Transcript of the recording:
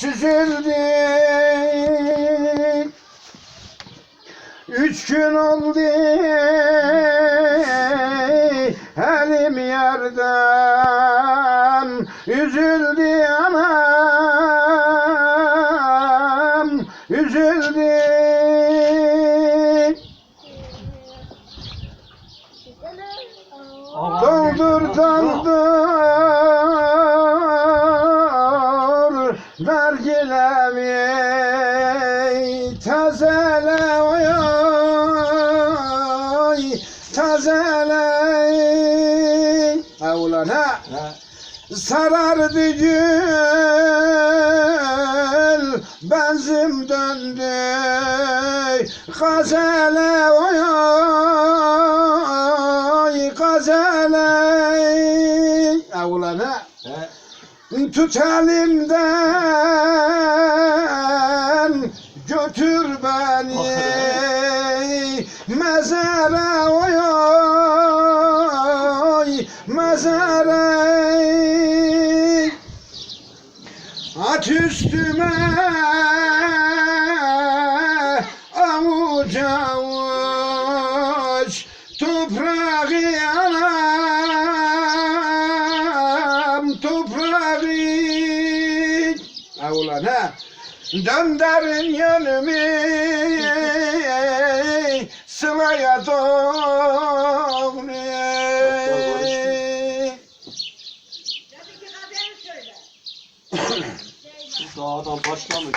süzüldü Üç gün oldu. Elim yerden. Üzüldü anam. Üzüldü. Doldur doldur Vergilemi Tazele oy oy. Tazele. Ha Sarardı gül Benzim döndü. Gazele oy oy. Gazele. Ha Tut elimden götür beni. Mezara oy oy mezara. At üstüme Ha ulan ha? Döndürün yönümü Sılaya doğru. Daha adam başlamış.